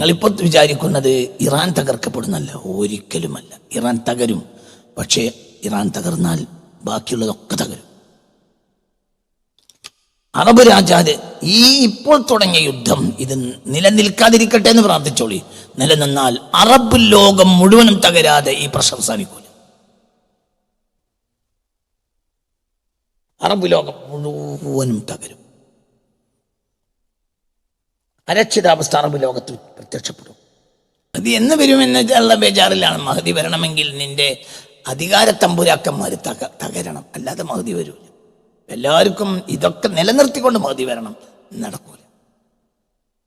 നിങ്ങളിപ്പോൾ വിചാരിക്കുന്നത് ഇറാൻ തകർക്കപ്പെടുന്നല്ല ഒരിക്കലുമല്ല. ഇറാൻ തകരും. പക്ഷേ ഇറാൻ തകർന്നാൽ ബാക്കിയുള്ളതൊക്കെ തകരും. അറബ് രാജാത് ഈ ഇപ്പോൾ തുടങ്ങിയ യുദ്ധം ഇത് നിലനിൽക്കാതിരിക്കട്ടെ എന്ന് പ്രാർത്ഥിച്ചോളി. നിലനിന്നാൽ അറബ് ലോകം മുഴുവനും തകരാതെ ഈ പ്രശ്നം അവസാനിക്കൂല അറബ് ലോകം മുഴുവനും തകരും. അരക്ഷിതാവസ്ഥ അറബ് ലോകത്ത് പ്രത്യക്ഷപ്പെടും. അത് എന്ന് വരുമെന്നുള്ള ബേജാറിലാണ്. മഹതി വരണമെങ്കിൽ നിന്റെ അധികാര തമ്പുരാക്കന്മാർ തക തകരണം. അല്ലാതെ മഹതി വരൂല. എല്ലാവർക്കും ഇതൊക്കെ നിലനിർത്തിക്കൊണ്ട് മഹതി വരണം. നടക്കൂല.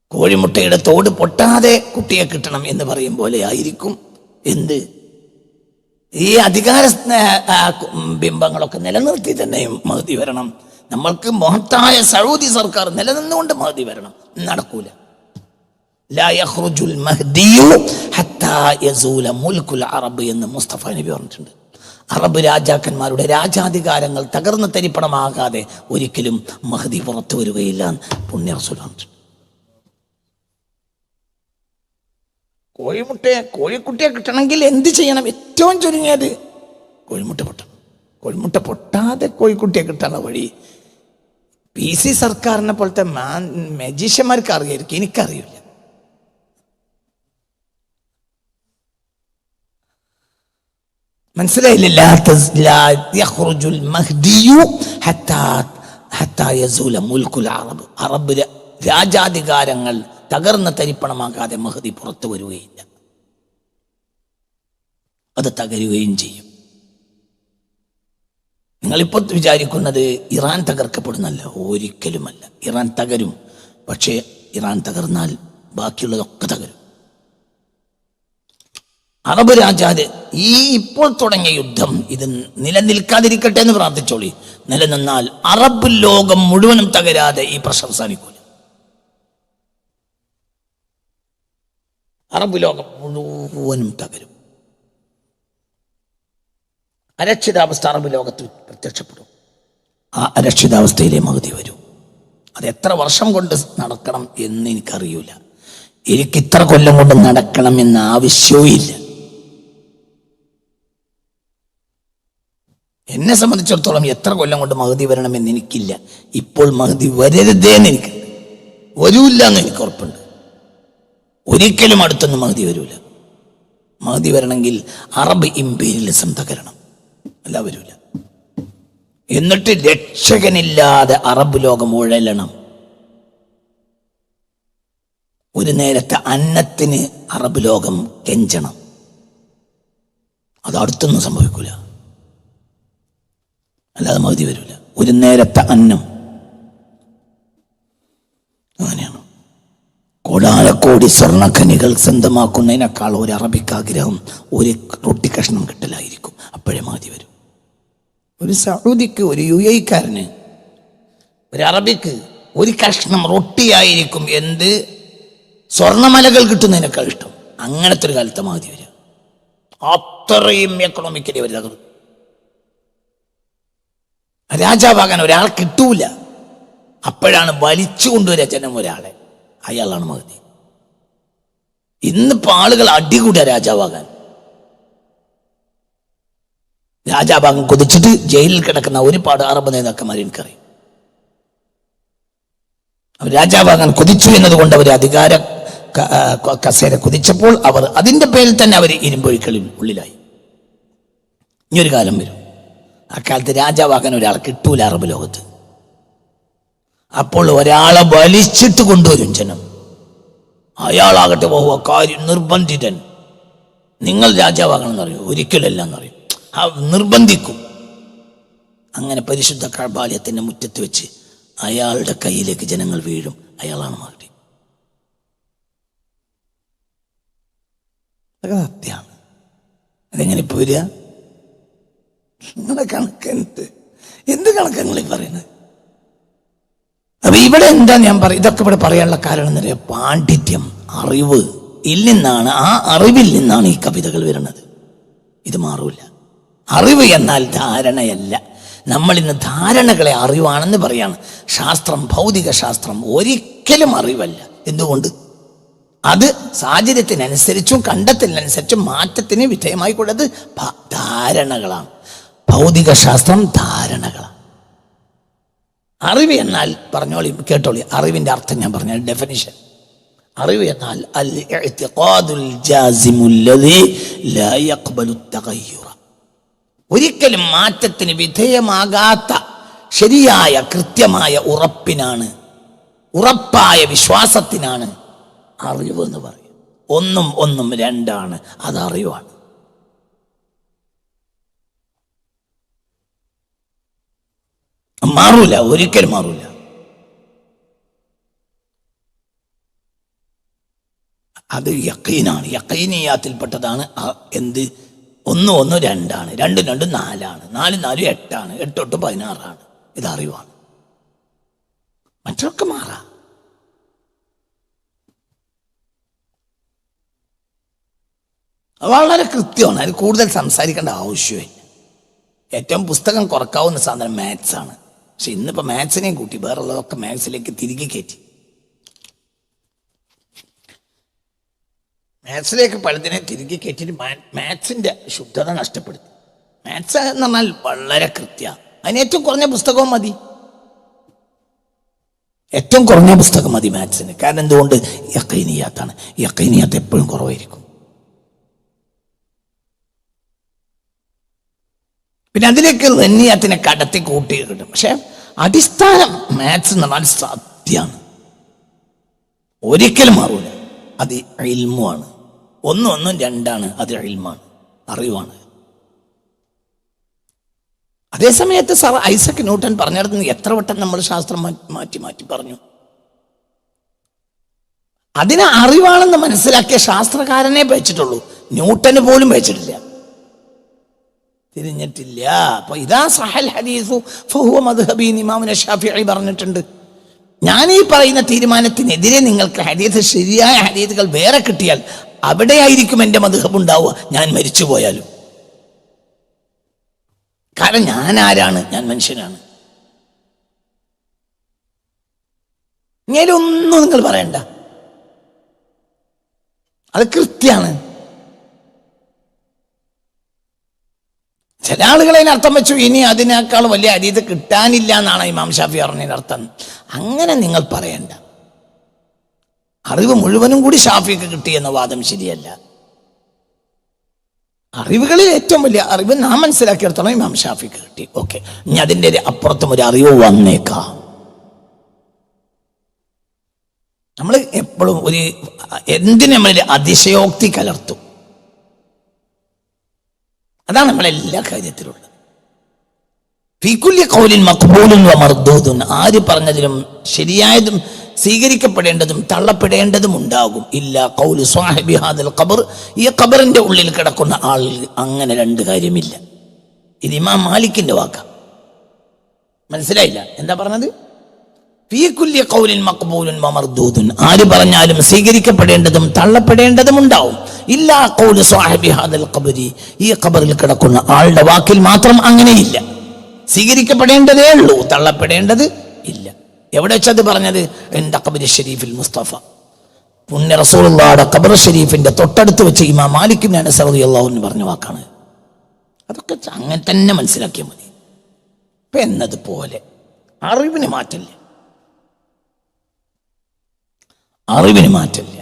കോഴിമുട്ടയുടെ തോട് പൊട്ടാതെ കുട്ടിയെ കിട്ടണം എന്ന് പറയും പോലെ ആയിരിക്കും. എന്ത്? ഈ അധികാര ബിംബങ്ങളൊക്കെ നിലനിർത്തി തന്നെയും മഹതി വരണം. നമ്മൾക്ക് മഹത്തായ സൗദി സർക്കാർ നിലനിന്നുകൊണ്ട് മഹദി വരണം. നടക്കൂല. അറബ് എന്ന് മുസ്തഫ നബി പറഞ്ഞിട്ടുണ്ട്. അറബ് രാജാക്കന്മാരുടെ രാജാധികാരങ്ങൾ തകർന്ന് തരിപ്പണമാകാതെ ഒരിക്കലും മഹദി പുറത്തു വരികയില്ല പുണ്യ റസൂൽ കോഴിമുട്ടയെ കോഴിക്കുട്ടിയെ കിട്ടണമെങ്കിൽ എന്ത് ചെയ്യണം? ഏറ്റവും ചുരുങ്ങിയത് കോഴിമുട്ട പൊട്ടണം. കോഴിമുട്ട പൊട്ടാതെ കോഴിക്കുട്ടിയെ കിട്ടാനുള്ള വഴി പി സി സർക്കാരിനെ പോലത്തെ മാൻ മജീഷ്യന്മാർക്ക് അറിയായിരിക്കും. എനിക്കറിയില്ല. മനസ്സിലായില്ല? അറബ്. രാജാധികാരങ്ങൾ തകർന്ന തരിപ്പണമാകാതെ മഹദി പുറത്തു വരികയില്ല. അത് തകരുകയും ചെയ്യും. നിങ്ങളിപ്പോൾ വിചാരിക്കുന്നത് ഇറാൻ തകർക്കപ്പെടുന്നല്ല ഒരിക്കലുമല്ല. ഇറാൻ തകരും. പക്ഷേ ഇറാൻ തകർന്നാൽ ബാക്കിയുള്ളതൊക്കെ തകരും. അറബ് രാജാത് ഈ ഇപ്പോൾ തുടങ്ങിയ യുദ്ധം ഇത് നിലനിൽക്കാതിരിക്കട്ടെ എന്ന് പ്രാർത്ഥിച്ചോളി. നിലനിന്നാൽ അറബ് ലോകം മുഴുവനും തകരാതെ ഈ പ്രശ്നം അവസാനിക്കൂല. അറബ് ലോകം മുഴുവനും തകരും. അരക്ഷിതാവസ്ഥ അറബ് ലോകത്ത് പ്രത്യക്ഷപ്പെടും. ആ അരക്ഷിതാവസ്ഥയിലെ മകുതി വരും. അത് എത്ര വർഷം കൊണ്ട് നടക്കണം എന്ന് എനിക്കറിയൂല. എനിക്ക് ഇത്ര കൊല്ലം കൊണ്ട് നടക്കണം എന്ന ആവശ്യവും ഇല്ല. എന്നെ സംബന്ധിച്ചിടത്തോളം എത്ര കൊല്ലം കൊണ്ട് മഹതി വരണമെന്ന് എനിക്കില്ല. ഇപ്പോൾ മഹതി വരരുതേ എന്ന് എനിക്ക് വരൂല്ല എന്ന് എനിക്ക് ഉറപ്പുണ്ട്. ഒരിക്കലും അടുത്തൊന്നും മഹതി വരൂല. മഹതി വരണമെങ്കിൽ അറബ് ഇമ്പീരിയലിസം തകരണം. അല്ല വരൂല. എന്നിട്ട് രക്ഷകനില്ലാതെ അറബ് ലോകം ഉഴലണം. ഒരു നേരത്തെ അന്നത്തിന് അറബ് ലോകം കെഞ്ചണം. അത് അടുത്തൊന്നും സംഭവിക്കൂല. അല്ലാതെ മതി വരില്ല ഒരു നേരത്തെ അന്നം. അങ്ങനെയാണ്. കോടാനക്കോടി സ്വർണഖനികൾ സ്വന്തമാക്കുന്നതിനേക്കാൾ ഒരു അറബിക്ക് ആഗ്രഹം ഒരു റൊട്ടി കഷ്ണം കിട്ടലായിരിക്കും. അപ്പോഴേ മതി വരും. ഒരു സൗദിക്ക് ഒരു യു എക്കാരന് ഒരു അറബിക്ക് ഒരു കഷ്ണം റൊട്ടിയായിരിക്കും എന്ത്? സ്വർണമലകൾ കിട്ടുന്നതിനേക്കാൾ ഇഷ്ടം. അങ്ങനത്തെ ഒരു കാലത്തെ മാതി വരിക. അത്രയും എക്കണോമിക്കലി അവർ തകർന്നു. രാജാവാകാൻ ഒരാൾ കിട്ടൂല. അപ്പോഴാണ് വലിച്ചു കൊണ്ടുവരിക ജനം ഒരാളെ. അയാളാണ് മഹതി ഇന്നിപ്പോ ആളുകൾ അടികൂടുക രാജാവാകാൻ. രാജാവാകാൻ കൊതിച്ചിട്ട് ജയിലിൽ കിടക്കുന്ന ഒരുപാട് അറബ് നേതാക്കന്മാർ എനിക്കറിയും. അവർ രാജാവാകാൻ കൊതിച്ചു എന്നതുകൊണ്ട് അവർ അധികാര കസേര കുതിച്ചപ്പോൾ അവർ അതിന്റെ പേരിൽ തന്നെ അവർ ഇരുമ്പൊഴിക്കളിൽ ഉള്ളിലായി. ഇനിയൊരു കാലം വരും. അക്കാലത്ത് രാജാവാകാൻ ഒരാൾ കിട്ടൂല അറബ് ലോകത്ത്. അപ്പോൾ ഒരാളെ വലിച്ചിട്ട് കൊണ്ടുവരും ജനം. അയാളാകട്ടെ കാര്യം നിർബന്ധിതൻ. നിങ്ങൾ രാജാവാകണം എന്നറിയും ഒരിക്കലല്ല എന്നറിയും നിർബന്ധിക്കും. അങ്ങനെ പരിശുദ്ധ കഴബാലയത്തിന്റെ മുറ്റത്ത് വെച്ച് അയാളുടെ കയ്യിലേക്ക് ജനങ്ങൾ വീഴും. അയാളാണ് അതൊക്കെ സത്യമാണ്. അതെങ്ങനെ ഇപ്പോൾ വരിക? നിങ്ങളുടെ കണക്ക് എന്ത്? എന്ത് കണക്ക് നിങ്ങൾ ഈ പറയുന്നത്? അപ്പൊ ഇവിടെ എന്താ ഞാൻ പറയും ഇതൊക്കെ ഇവിടെ പറയാനുള്ള കാരണം എന്ന് പറയാ പാണ്ഡിത്യം അറിവ്. ഇൽ നിന്നാണ് ആ അറിവിൽ നിന്നാണ് ഈ കവിതകൾ വരുന്നത്. ഇത് മാറൂല. അറിവ് എന്നാൽ ധാരണയല്ല. നമ്മൾ ഇന്ന് ധാരണകളെ അറിവാണെന്ന് പറയാണ്. ശാസ്ത്രം ഭൗതിക ശാസ്ത്രം ഒരിക്കലും അറിവല്ല. എന്തുകൊണ്ട്? അത് സാഹചര്യത്തിനനുസരിച്ചും കണ്ടെത്തലിനനുസരിച്ചും മാറ്റത്തിന് വിധേയമായി കൂടത് ധാരണകളാണ്. ഭൗതിക ശാസ്ത്രം ധാരണകളാണ്. അറിവ് എന്നാൽ പറഞ്ഞോളി കേട്ടോളി അറിവിന്റെ അർത്ഥം ഞാൻ പറഞ്ഞ ഡെഫിനിഷൻ അറിവ് എന്നാൽ അൽ ജാസിമുൽ ലാ യഖ്ബലു തഗയ്യുറ ഒരിക്കലും മാറ്റത്തിന് വിധേയമാകാത്ത ശരിയായ കൃത്യമായ ഉറപ്പിനാണ് ഉറപ്പായ വിശ്വാസത്തിനാണ് അറിവ് എന്ന് പറയും ഒന്നും ഒന്നും രണ്ടാണ് അത് അറിവാണ് മാറൂല ഒരിക്കലും മാറൂല. അത് യക്കീനാണ് യക്കൈനീയാത്തിൽപ്പെട്ടതാണ് എന്ത് ഒന്ന് ഒന്ന് രണ്ടാണ്. രണ്ട് രണ്ട് നാലാണ്. നാല് നാല് എട്ടാണ്. എട്ടൊട്ട് പതിനാറാണ്. ഇത് അറിവാണ്. മറ്റൊക്കെ മാറാം. വളരെ കൃത്യമാണ്. അതിൽ കൂടുതൽ സംസാരിക്കേണ്ട ആവശ്യമില്ല. ഏറ്റവും പുസ്തകം കുറക്കാവുന്ന സാധനം മാത്സാണ് പക്ഷെ ഇന്നിപ്പോൾ മാത്സിനെയും കൂട്ടി വേറുള്ളതൊക്കെ മാത്സിലേക്ക് തിരികെ കയറ്റി. മാത്സിലേക്ക് പലതിനെ തിരികെ കയറ്റിയിട്ട് മാത്സിന്റെ ശുദ്ധത നഷ്ടപ്പെടുത്തി. മാത്സ് എന്ന് പറഞ്ഞാൽ വളരെ കൃത്യ. അതിന് ഏറ്റവും കുറഞ്ഞ പുസ്തകവും മതി. ഏറ്റവും കുറഞ്ഞ പുസ്തകം മതി മാത്സിന്. കാരണം എന്തുകൊണ്ട്? യക്കൈനിയാത്താണ് യക്കൈനിയാത്ത് എപ്പോഴും കുറവായിരിക്കും. പിന്നെ അതിലേക്ക് നെന്നിയാത്തിനെ കടത്തി കൂട്ടി കിട്ടും. പക്ഷെ അടിസ്ഥാനം മാത്സ് എന്ന് പറഞ്ഞാൽ സത്യമാണ് ഒരിക്കലും മാറൂല. അത് ഇൽമുമാണ് ഒന്നും ഒന്നും രണ്ടാണ് അത് ഇൽമാണ് അറിവാണ്. അതേസമയത്ത് സർ ഐസക് ന്യൂട്ടൻ പറഞ്ഞിടത്ത് എത്ര വട്ടം നമ്മൾ ശാസ്ത്രം മാറ്റി മാറ്റി പറഞ്ഞു. അതിനെ അറിവാണെന്ന് മനസ്സിലാക്കിയ ശാസ്ത്രകാരനെ വെച്ചിട്ടുള്ളൂ. ന്യൂട്ടന് പോലും വെച്ചിട്ടില്ല. തിരിഞ്ഞിട്ടില്ല. അപ്പൊ ഇതാ സഹൽ ഹദീസു ഫഹുവ മദ്ഹബി ഇമാമുന ഷാഫിഈ പറഞ്ഞിട്ടുണ്ട്. ഞാൻ ഈ പറയുന്ന തീരുമാനത്തിനെതിരെ നിങ്ങൾക്ക് ഹദീസ് ശരിയായ ഹദീസുകൾ വേറെ കിട്ടിയാൽ അവിടെയായിരിക്കും എന്റെ മധുഹബ് ഉണ്ടാവുക ഞാൻ മരിച്ചു പോയാലും കാരണം ഞാൻ ആരാണ്? ഞാൻ മനുഷ്യനാണ്. ഇങ്ങനെയൊന്നും നിങ്ങൾ പറയണ്ട. അത് കൃത്യാണ്. ചില ആളുകൾ അതിനർത്ഥം വെച്ചു ഇനി അതിനേക്കാൾ വലിയ അരീത് കിട്ടാനില്ല എന്നാണ് ഇമാം ഷാഫി പറഞ്ഞതിന് അർത്ഥം അങ്ങനെ നിങ്ങൾ പറയണ്ട. അറിവ് മുഴുവനും കൂടി ഷാഫിക്ക് കിട്ടിയെന്ന വാദം ശരിയല്ല. അറിവുകളിൽ ഏറ്റവും വലിയ അറിവ് നാം മനസ്സിലാക്കിയെടുത്തോളം ഇമാം ഷാഫിക്ക് കിട്ടി. ഓക്കെ. ഇനി അതിന്റെ അപ്പുറത്തും ഒരു അറിവ് വന്നേക്കാം. നമ്മൾ എപ്പോഴും ഒരു എന്തിനും നമ്മളിൽ അതിശയോക്തി കലർത്തും? അതാണ് നമ്മളെല്ലാ കാര്യത്തിലുള്ളത്. ഫീക്കുല്യ കൗലിൻ മക്ബൂലും മർദൂതും ആര് പറഞ്ഞതിലും ശരിയായതും സ്വീകരിക്കപ്പെടേണ്ടതും തള്ളപ്പെടേണ്ടതും ഉണ്ടാകും. ഇല്ല കൗലു സ്വാഹിബി ഹാദൽ ഖബർ. ഈ ഖബറിന്റെ ഉള്ളിൽ കിടക്കുന്ന ആളിൽ അങ്ങനെ രണ്ട് കാര്യമില്ല. ഇത് ഇമാം മാലിക്കിന്റെ വാക്ക. മനസ്സിലായില്ല? എന്താ പറഞ്ഞത്? ഫീക്കുല്യ കൗലിൻ മക്ബൂലുൻ വ മർദൂദുൻ ആര് പറഞ്ഞാലും സ്വീകരിക്കപ്പെടേണ്ടതും തള്ളപ്പെടേണ്ടതും ഉണ്ടാവും. ഇല്ലാ കൗലു സ്വാഹിബി ഹാദൽ ഖബരി. ഈ ഖബറിൽ കിടക്കുന്ന ആളുടെ വാക്കിൽ മാത്രം അങ്ങനെയില്ല. സ്വീകരിക്കപ്പെടേണ്ടതേ ഉള്ളൂ തള്ളപ്പെടേണ്ടത് ഇല്ല. എവിടെ വെച്ചത് പറഞ്ഞത്? എന്റെ ഖബരി ഷരീഫിൽ മുസ്തഫ. പുണ്യ റസൂലുള്ളാടെ ഖബർ ഷരീഫിന്റെ തൊട്ടടുത്ത് വെച്ച് ഇമാം മാലിക്കും ഞാൻ സൗദി അള്ളാഹു എന്ന് പറഞ്ഞ വാക്കാണ്. അതൊക്കെ അങ്ങനെ തന്നെ മനസ്സിലാക്കിയാൽ മതി. ഇപ്പൊ എന്നതുപോലെ അറിവിന് മാറ്റില്ല അറിവിന് മാറ്റില്ല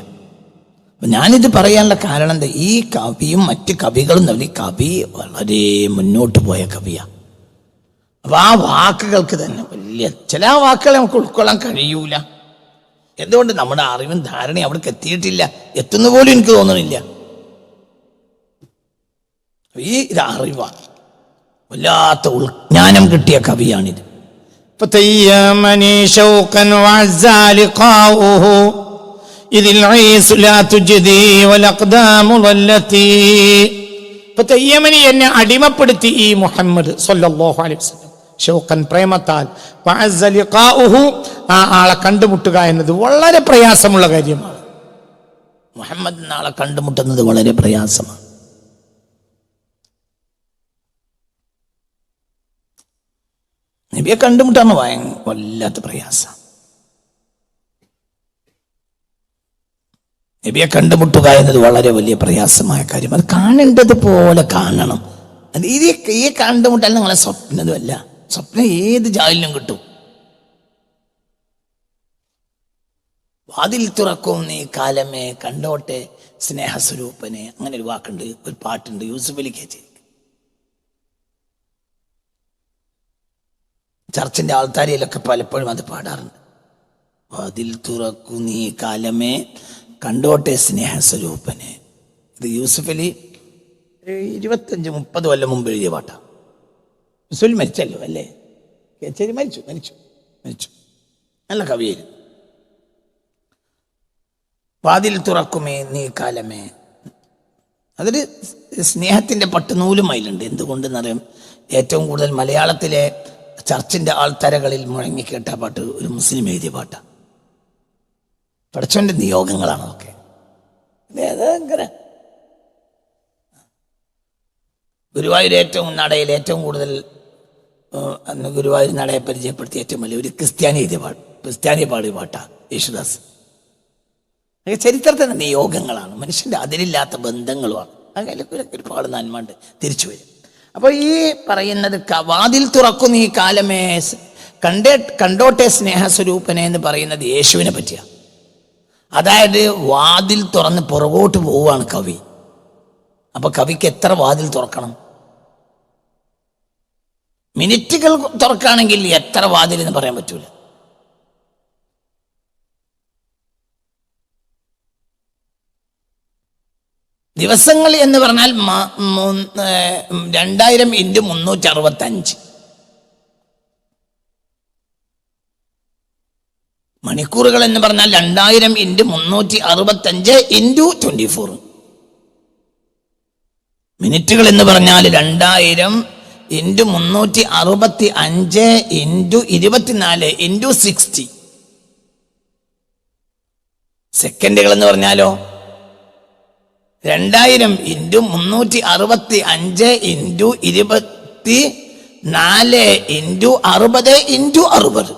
ഞാനിത് പറയാനുള്ള കാരണം എന്താ? ഈ കവിയും മറ്റ് കവികളും തമ്മിൽ കവി വളരെ മുന്നോട്ട് പോയ കവിയാ. അപ്പൊ ആ വാക്കുകൾക്ക് തന്നെ വലിയ ചില വാക്കുകൾ നമുക്ക് ഉൾക്കൊള്ളാൻ കഴിയൂല. എന്തുകൊണ്ട്? നമ്മുടെ അറിവും ധാരണയും അവിടേക്ക് എത്തിയിട്ടില്ല. എത്തുന്ന പോലും എനിക്ക് തോന്നുന്നില്ല ഈ ഇത് അറിവാണ് വല്ലാത്ത ഉൾജ്ഞാനം കിട്ടിയ കവിയാണിത്. എന്നെ അടിമപ്പെടുത്തി ഈ മുഹമ്മദ് സല്ലാഹു അലൈഹി ഷൗക്കൻ പ്രേമത്താൽ. ആ ആളെ കണ്ടുമുട്ടുക എന്നത് വളരെ പ്രയാസമുള്ള കാര്യമാണ്. മുഹമ്മദ് ആളെ കണ്ടുമുട്ടുന്നത് വളരെ പ്രയാസമാണ്. നബിയെ കണ്ടുമുട്ടാൻ ഭയ വല്ലാത്ത പ്രയാസം. നബിയെ കണ്ടുമുട്ടുക എന്നത് വളരെ വലിയ പ്രയാസമായ കാര്യം. അത് കാണേണ്ടത് പോലെ കാണണം. അത് ഈ കണ്ടുമുട്ടാൽ നിങ്ങളെ സ്വപ്നതുമല്ല. സ്വപ്നം ഏത് ജാലിനും കിട്ടും. വാതിൽ തുറക്കും നീ കാലമേ കണ്ടോട്ടെ സ്നേഹസ്വരൂപനെ. അങ്ങനെ ഒരു വാക്കുണ്ട് ഒരു പാട്ടുണ്ട് യൂസുഫ് അലി കേച്ചി ചർച്ചിന്റെ ആൾത്താരിയിലൊക്കെ പലപ്പോഴും അത് പാടാറുണ്ട്. വാതിൽ തുറക്കു നീ കാലമേ കണ്ടോട്ടെ സ്നേഹസ്വരൂപനെ. ഇത് യൂസുഫ് അലി ഇരുപത്തഞ്ച് മുപ്പത് കൊല്ലം മുമ്പ് എഴുതിയ പാട്ടാണ്. അലി മരിച്ചല്ലോ അല്ലേ? കേച്ചേരി മരിച്ചു മരിച്ചു മരിച്ചു. നല്ല കവിയായിരുന്നു. വാതിൽ തുറക്കുമേ നീ കാലമേ. അതൊരു സ്നേഹത്തിന്റെ പട്ടുനൂലും അതിലുണ്ട് എന്തുകൊണ്ടെന്നറിയാം? ഏറ്റവും കൂടുതൽ മലയാളത്തിലെ ചർച്ചിന്റെ ആൾത്തരകളിൽ മുഴങ്ങിക്കേട്ട പാട്ട് ഒരു മുസ്ലിം എഴുതിയ പാട്ടാണ് പഠിച്ചവന്റെ നിയോഗങ്ങളാണ് അതൊക്കെ. ഭയങ്കര ഗുരുവായൂർ ഏറ്റവും നടയിൽ ഏറ്റവും കൂടുതൽ അന്ന് ഗുരുവായൂർ നാളെ പരിചയപ്പെടുത്തിയ ഏറ്റവും വലിയ ഒരു ക്രിസ്ത്യാനി പാട്ട് ക്രിസ്ത്യാനി പാടിയ പാട്ടാ യേശുദാസ്. ചരിത്രത്തിൽ തന്നെ നിയോഗങ്ങളാണ് മനുഷ്യന്റെ അതിലില്ലാത്ത ബന്ധങ്ങളുമാണ്. അങ്ങനെ ഒരുപാട് നന്മണ്ട് തിരിച്ചു വരും. അപ്പൊ ഈ പറയുന്നത് വാതിൽ തുറക്കുന്ന ഈ കാലമേ കണ്ടേ കണ്ടോട്ടെ സ്നേഹസ്വരൂപനെ എന്ന് പറയുന്നത് യേശുവിനെ പറ്റിയാണ്. അതായത് വാതിൽ തുറന്ന് പുറകോട്ട് പോവുകയാണ് കവി. അപ്പൊ കവിക്ക് എത്ര വാതിൽ തുറക്കണം? മിനിറ്റുകൾ തുറക്കുകയാണെങ്കിൽ എത്ര വാതിൽ എന്ന് പറയാൻ പറ്റൂല. ദിവസങ്ങൾ എന്ന് പറഞ്ഞാൽ രണ്ടായിരം ഇന്റു മുന്നൂറ്റി അറുപത്തി അഞ്ച് മണിക്കൂറുകൾ എന്ന് പറഞ്ഞാൽ രണ്ടായിരം ഇന്റു മുന്നൂറ്റി അറുപത്തി അഞ്ച് ഇന്റു ട്വന്റി ഫോർ മിനിറ്റുകൾ എന്ന് പറഞ്ഞാൽ രണ്ടായിരം ഇന്റു മുന്നൂറ്റി അറുപത്തി അഞ്ച് ഇന്റു ഇരുപത്തിനാല് ഇന്റു സിക്സ്റ്റി. സെക്കൻഡുകൾ എന്ന് പറഞ്ഞാലോ? രണ്ടായിരം ഇന്റു മുന്നൂറ്റി അറുപത്തി അഞ്ച് ഇന്റു ഇരുപത്തി നാല് ഇന്റു അറുപത് ഇന്റു അറുപത്.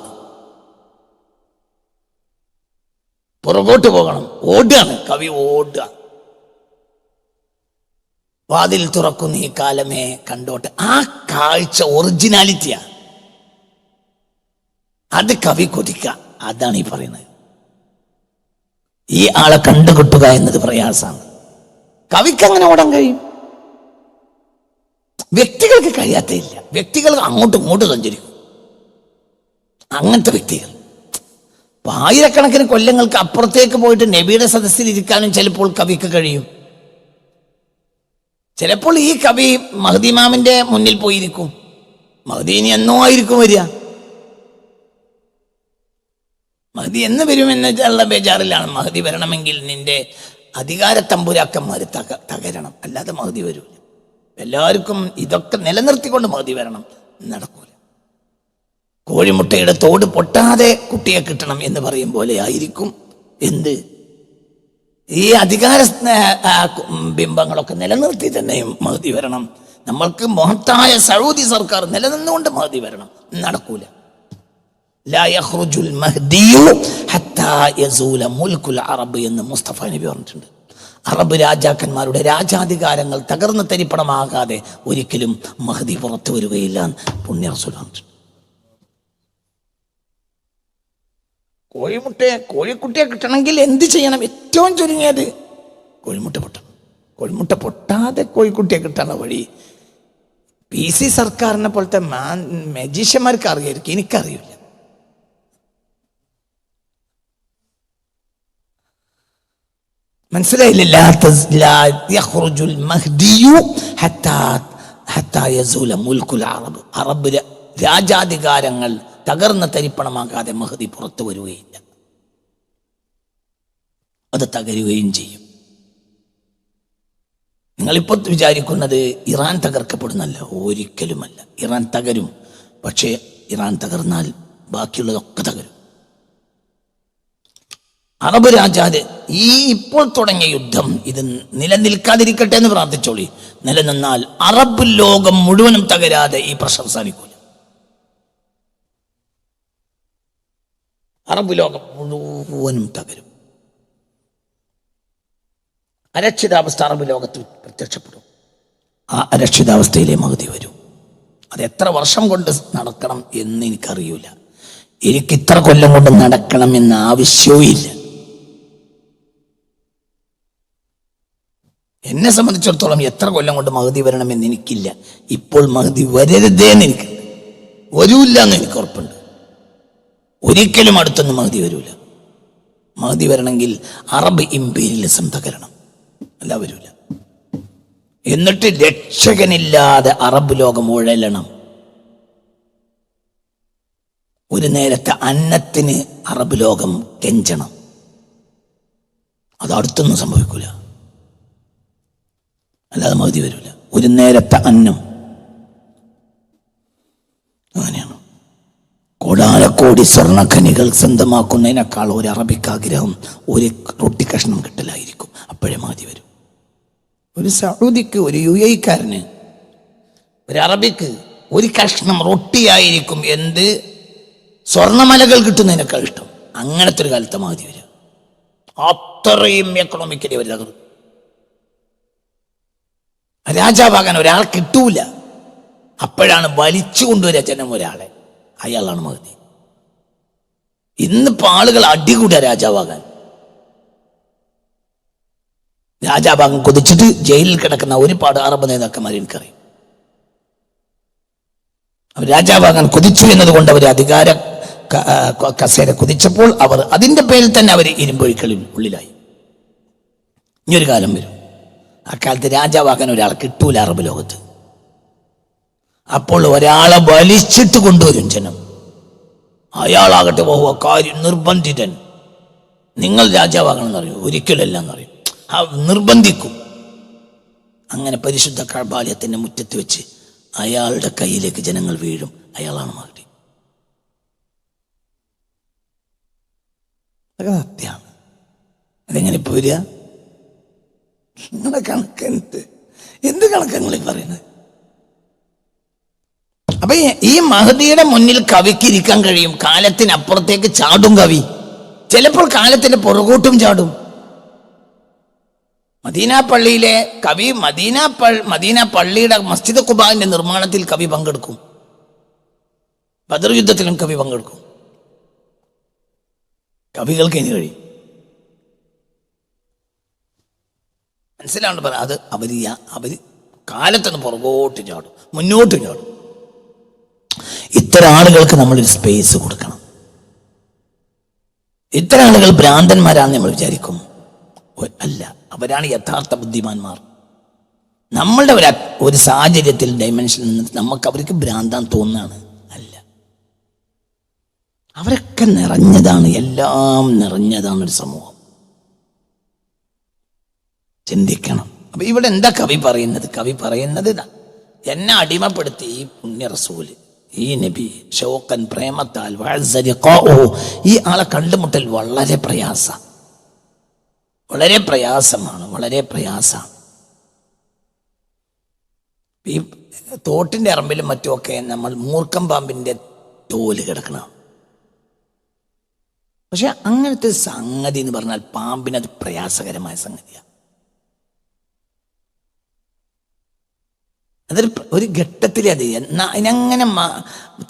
പുറകോട്ട് പോകണം. ഓടുകയാണ്. കവി ഓടുക. വാതിൽ തുറക്കുന്ന ഈ കാലമേ കണ്ടോട്ടെ. ആ കാഴ്ച ഒറിജിനാലിറ്റിയാ അത് കവി കൊതിക്ക. അതാണ് ഈ പറയുന്നത്. ഈ ആളെ കണ്ടുകിട്ടുക എന്നത് പ്രയാസമാണ് കവിക്ക് അങ്ങനെ ഓടാൻ കഴിയും. വ്യക്തികൾക്ക് കഴിയാത്തയില്ല വ്യക്തികൾ അങ്ങോട്ടും ഇങ്ങോട്ടും സഞ്ചരിക്കും. അങ്ങനത്തെ വ്യക്തികൾ. ആയിരക്കണക്കിന് കൊല്ലങ്ങൾക്ക് അപ്പുറത്തേക്ക് പോയിട്ട് നബിയുടെ സദസ്സിൽ ഇരിക്കാനും ചിലപ്പോൾ കവിക്ക് കഴിയും. ചിലപ്പോൾ ഈ കവി മഹദിമാമിന്റെ മുന്നിൽ പോയിരിക്കും. മഹദി ഇനി എന്നോ ആയിരിക്കും വരിക. മഹദി എന്ന് വരുമെന്ന് ഉള്ള ബേജാറിലാണ്. മഹദി വരണമെങ്കിൽ നിന്റെ അധികാര തമ്പുരാക്കന്മാർ തക തകരണം. അല്ലാതെ മഹദി വരൂല. എല്ലാവർക്കും ഇതൊക്കെ നിലനിർത്തിക്കൊണ്ട് മഹദി വരണം. നടക്കൂല. കോഴിമുട്ടയുടെ തോട് പൊട്ടാതെ കുട്ടിയെ കിട്ടണം എന്ന് പറയും പോലെ ആയിരിക്കും. എന്ത്? ഈ അധികാര ബിംബങ്ങളൊക്കെ നിലനിർത്തി തന്നെയും മഹതി വരണം. നമ്മൾക്ക് മഹത്തായ സൗദി സർക്കാർ നിലനിന്നുകൊണ്ട് മഹതി വരണം. നടക്കൂല. അറബ് എന്ന് മുസ്തഫ നബി പറഞ്ഞിട്ടുണ്ട്. അറബ് രാജാക്കന്മാരുടെ രാജാധികാരങ്ങൾ തകർന്ന് തരിപ്പണമാകാതെ ഒരിക്കലും മഹദി പുറത്തു വരികയില്ല എന്ന് പുണ്യ റസൂൽ പറഞ്ഞിട്ടുണ്ട്. കോഴിമുട്ടയെ കോഴിക്കുട്ടിയെ കിട്ടണമെങ്കിൽ എന്ത് ചെയ്യണം? ഏറ്റവും ചുരുങ്ങിയത് കോഴിമുട്ട പൊട്ടണം. കോഴിമുട്ട പൊട്ടാതെ കോഴിക്കുട്ടിയെ കിട്ടണ വഴി പി സി സർക്കാരിനെ പോലത്തെ മാൻ മജീഷ്യന്മാർക്ക് അറിയായിരിക്കും. എനിക്കറിയില്ല. മനസ്സിലായില്ല? അറബ് രാജാധികാരങ്ങൾ തകർന്ന തരിപ്പണമാകാതെ മഹതി പുറത്തു വരികയില്ല. അത് തകരുകയും ചെയ്യും. നിങ്ങളിപ്പോൾ വിചാരിക്കുന്നത് ഇറാൻ തകർക്കപ്പെടുന്നല്ല ഒരിക്കലുമല്ല. ഇറാൻ തകരും പക്ഷേ ഇറാൻ തകർന്നാൽ ബാക്കിയുള്ളതൊക്കെ തകരും. അറബ് രാജാത് ഈ ഇപ്പോൾ തുടങ്ങിയ യുദ്ധം ഇത് നിലനിൽക്കാതിരിക്കട്ടെ എന്ന് പ്രാർത്ഥിച്ചോളി. നിലനിന്നാൽ അറബ് ലോകം മുഴുവനും തകരാതെ ഈ പ്രശ്നം അറബ് ലോകം മുഴുവനും തകരും. അരക്ഷിതാവസ്ഥ അറബ് ലോകത്ത് പ്രത്യക്ഷപ്പെടും. ആ അരക്ഷിതാവസ്ഥയിലെ മകുതി വരും. അത് എത്ര വർഷം കൊണ്ട് നടക്കണം എന്ന് എനിക്കറിയില്ല എനിക്ക് ഇത്ര കൊല്ലം കൊണ്ട് നടക്കണം എന്ന ആവശ്യവും ഇല്ല. എന്നെ സംബന്ധിച്ചിടത്തോളം എത്ര കൊല്ലം കൊണ്ട് മഹതി വരണമെന്ന് എനിക്കില്ല. ഇപ്പോൾ മഹതി വരരുതേന്ന് എനിക്ക് വരൂല്ല എന്ന് എനിക്ക് ഉറപ്പുണ്ട്. ഒരിക്കലും അടുത്തൊന്നും മഹതി വരൂല. മഹതി വരണമെങ്കിൽ അറബ് ഇമ്പീരിയലിസം തകരണം. അല്ല വരൂല. എന്നിട്ട് രക്ഷകനില്ലാതെ അറബ് ലോകം ഉഴലണം. ഒരു നേരത്തെ അന്നത്തിന് അറബ് ലോകം കെഞ്ചണം. അത് അടുത്തൊന്നും സംഭവിക്കൂല. അല്ലാതെ മതി വരില്ല ഒരു നേരത്തെ അന്നം. അങ്ങനെയാണ്. കോടാനക്കോടി സ്വർണഖനികൾ സ്വന്തമാക്കുന്നതിനേക്കാൾ ഒരു അറബിക്ക് ആഗ്രഹം ഒരു റൊട്ടി കഷ്ണം കിട്ടലായിരിക്കും. അപ്പോഴേ മാതി വരും. ഒരു സൗദിക്ക് ഒരു യു എക്കാരന് ഒരു അറബിക്ക് ഒരു കഷ്ണം റൊട്ടിയായിരിക്കും എന്ത്? സ്വർണമലകൾ കിട്ടുന്നതിനേക്കാൾ ഇഷ്ടം. അങ്ങനത്തെ ഒരു കാലത്തെ മാതി വരും. അത്രയും എക്കണോമിക്കലി അവർ തകർന്നു രാജാവാകാൻ ഒരാൾ കിട്ടൂല. അപ്പോഴാണ് വലിച്ചു കൊണ്ടുവരിക ജനം ഒരാളെ. അയാളാണ് മഹതി ഇന്നിപ്പോ ആളുകൾ അടികൂടിയ രാജാവാകാൻ. രാജാഭാഗം കൊതിച്ചിട്ട് ജയിലിൽ കിടക്കുന്ന ഒരുപാട് അറബ് നേതാക്കന്മാരെ എനിക്കറിയാം. അവർ രാജാവാകാൻ കൊതിച്ചു എന്നതുകൊണ്ട് അവർ അധികാര കസേര കുതിച്ചപ്പോൾ അവർ അതിന്റെ പേരിൽ തന്നെ അവർ ഇരുമ്പൊഴിക്കളിൽ ഉള്ളിലായി. ഇനിയൊരു കാലം വരും. അക്കാലത്ത് രാജാവാകാൻ ഒരാൾ കിട്ടൂല അറബ് ലോകത്ത്. അപ്പോൾ ഒരാളെ വലിച്ചിട്ട് കൊണ്ടുവരും ജനം. അയാളാകട്ടെ ബഹു കാര്യം നിർബന്ധിതൻ. നിങ്ങൾ രാജാവാകണം എന്നറിയും ഒരിക്കലല്ല എന്നറിയും ആ നിർബന്ധിക്കും. അങ്ങനെ പരിശുദ്ധ കഴബാലയത്തിന്റെ മുറ്റത്ത് വെച്ച് അയാളുടെ കയ്യിലേക്ക് ജനങ്ങൾ വീഴും. അയാളാണ് മകടി അതൊക്കെ സത്യമാണ്. അതെങ്ങനെ ഇപ്പൊ വരിക നിങ്ങളുടെ കണക്ക് എന്ത് എന്ത് കണക്കാ നിങ്ങൾ പറയുന്നത്? അപ്പൊ ഈ- മഹദിയുടെ മുന്നിൽ കവിക്ക് ഇരിക്കാൻ കഴിയും. കാലത്തിനപ്പുറത്തേക്ക് ചാടും കവി. ചിലപ്പോൾ കാലത്തിന്റെ പുറകോട്ടും ചാടും. മദീന പള്ളിയിലെ കവി മദീന മദീന പള്ളിയുടെ മസ്ജിദ് കുബാലിന്റെ നിർമ്മാണത്തിൽ കവി പങ്കെടുക്കും. ബദർ യുദ്ധത്തിലും കവി പങ്കെടുക്കും. കവികൾക്ക് ഇനി കഴിയും? മനസ്സിലാണ് പറ. അത് അവർ യാ- അവർ കാലത്തുനിന്ന് പുറകോട്ട് ചാടും. മുന്നോട്ട് ചാടും. ഇത്തരം ആളുകൾക്ക് നമ്മളൊരു സ്പേസ് കൊടുക്കണം. ഇത്തരം ആളുകൾ ഭ്രാന്തന്മാരാണെന്ന് നമ്മൾ വിചാരിക്കും. അല്ല അവരാണ് യഥാർത്ഥ ബുദ്ധിമാന്മാർ. നമ്മളുടെ ഒരു ഒരു സാഹചര്യത്തിൽ ഡൈമെൻഷനിൽ നിന്ന് നമുക്ക് അവർക്ക് ഭ്രാന്താൻ തോന്നാണ് അല്ല. അവരൊക്കെ നിറഞ്ഞതാണ് എല്ലാം നിറഞ്ഞതാണ് ഒരു സമൂഹം. ചിന്തിക്കണം. അപ്പൊ ഇവിടെ എന്താ കവി പറയുന്നത്? കവി പറയുന്നത് എന്നെ അടിമപ്പെടുത്തി ഈ പുണ്യ റസൂൽ ഈ നബി ഷോക്കൻ പ്രേമത്താൽ. ഈ ആളെ കണ്ടുമുട്ടൽ വളരെ പ്രയാസ. വളരെ പ്രയാസമാണ് വളരെ പ്രയാസ. ഈ തോട്ടിന്റെ അറമ്പിലും മറ്റുമൊക്കെ നമ്മൾ മൂർക്കം പാമ്പിന്റെ തോൽ കിടക്കണം. പക്ഷെ അങ്ങനത്തെ സംഗതി എന്ന് പറഞ്ഞാൽ പാമ്പിനത് പ്രയാസകരമായ സംഗതിയാണ് അതൊരു ഒരു ഘട്ടത്തിൽ അത്. അതിനങ്ങനെ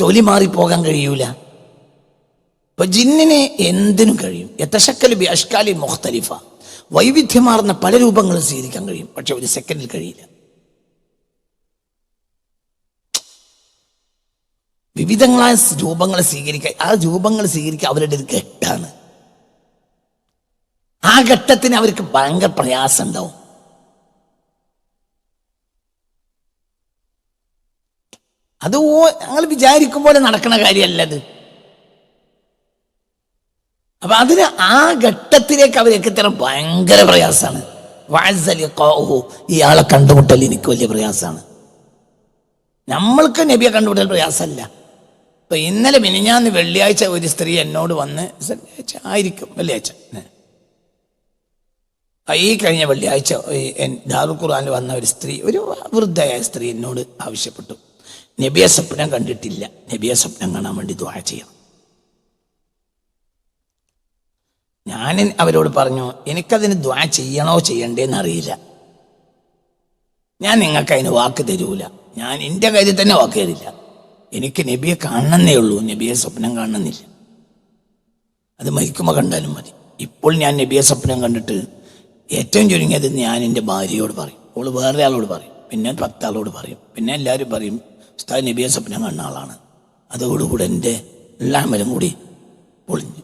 തൊലി പോകാൻ കഴിയൂല. ഇപ്പൊ ജിന്നിന് എന്തിനും കഴിയും. യഥശക്കൽ ബി അഷ്കാലി മുഖ്തലിഫ. വൈവിധ്യമാർന്ന പല രൂപങ്ങളും സ്വീകരിക്കാൻ കഴിയും. പക്ഷെ ഒരു സെക്കൻഡിൽ കഴിയില്ല. വിവിധങ്ങളായ രൂപങ്ങൾ സ്വീകരിക്കുക ആ രൂപങ്ങൾ സ്വീകരിക്കുക അവരുടെ ഒരു ഘട്ടാണ്. ആ ഘട്ടത്തിന് അവർക്ക് ഭയങ്കര പ്രയാസം ഉണ്ടാവും അത് ഓ ഞങ്ങൾ വിചാരിക്കും പോലെ നടക്കുന്ന കാര്യമല്ലത്. അപ്പൊ അതിന് ആ ഘട്ടത്തിലേക്ക് അവരൊക്കെ ഇത്ര ഭയങ്കര പ്രയാസമാണ്. വാഴ്സലിഖാഉഹു. ഇയാളെ കണ്ടുമുട്ടൽ എനിക്ക് വലിയ പ്രയാസമാണ്. നമ്മൾക്ക് നബിയെ കണ്ടുമുട്ടൽ പ്രയാസമല്ല. ഇപ്പൊ ഇന്നലെ മിനിഞ്ഞാന്ന് വെള്ളിയാഴ്ച ഒരു സ്ത്രീ എന്നോട് വന്ന് വെള്ളിയാഴ്ച ആയിരിക്കും വെള്ളിയാഴ്ച. ഈ കഴിഞ്ഞ വെള്ളിയാഴ്ച ദാറുൽ വന്ന ഒരു സ്ത്രീ ഒരു വൃദ്ധയായ സ്ത്രീ എന്നോട് ആവശ്യപ്പെട്ടു. നബിയെ സ്വപ്നം കണ്ടിട്ടില്ല. നബിയെ സ്വപ്നം കാണാൻ വേണ്ടി ദ്വാ ചെയ്യണം. ഞാൻ അവരോട് പറഞ്ഞു എനിക്കതിന് ദ്വാ ചെയ്യണോ ചെയ്യണ്ടേന്ന് അറിയില്ല. ഞാൻ നിങ്ങൾക്ക് അതിന് വാക്ക് തരൂല. ഞാൻ എന്റെ കാര്യം തന്നെ വാക്ക് തരില്ല. എനിക്ക് നബിയെ കാണണമെന്നേ ഉള്ളൂ. നബിയെ സ്വപ്നം കാണണമെന്നില്ല അത് മരിക്കുമ്പോൾ കണ്ടാലും മതി. ഇപ്പോൾ ഞാൻ നബിയെ സ്വപ്നം കണ്ടിട്ട് ഏറ്റവും ചുരുങ്ങിയത് ഞാൻ എന്റെ ഭാര്യയോട് പറയും. അവൾ വേറെ ആളോട് പറയും. പിന്നെ പത്താളോട് പറയും. പിന്നെ എല്ലാവരും പറയും ഉസ്താദ് നബിയെ സ്വപ്നം കണ്ണാളാണ് ആളാണ് അതോടുകൂടെ എന്റെ എല്ലാ മരം കൂടി പൊളിഞ്ഞു.